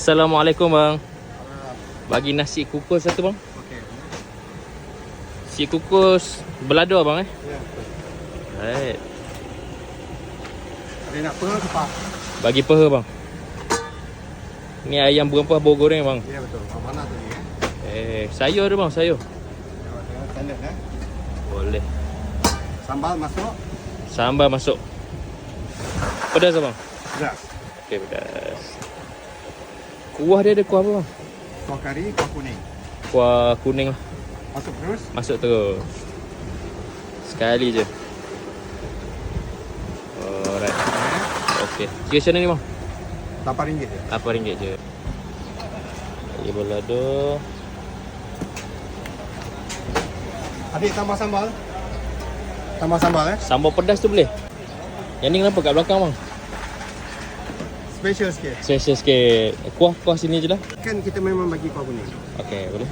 Assalamualaikum bang. Bagi nasi kukus satu bang. Okey. Si kukus belado bang eh. Ya, betul. Right. Ada nak pearl ke pak? Bagi peha bang. Ni ayam berempah bawang goreng bang. Ya, betul. Apa mana tu ni? Eh, eh? sayur ada bang, sayur. Standard eh. Boleh. Sambal masuk. Sambal masuk. Pedas bang? Sudah. Okey, pedas. Kuah dia ada kuah apa bang? Kuah kari, kuah kuning. Kuah kuning lah. Masuk terus. Masuk terus. Sekali je. Alright. Okey. Kira macam mana ni bang? RM8 je. RM8 je. Ayam balado. Adik tambah sambal. Tambah sambal eh. Sambal pedas tu boleh? Yang ni kenapa kat belakang bang? Special sikit. Special sikit. Kuah-kuah sini je lah. Kan kita memang bagi kuah kuning. Okey, boleh.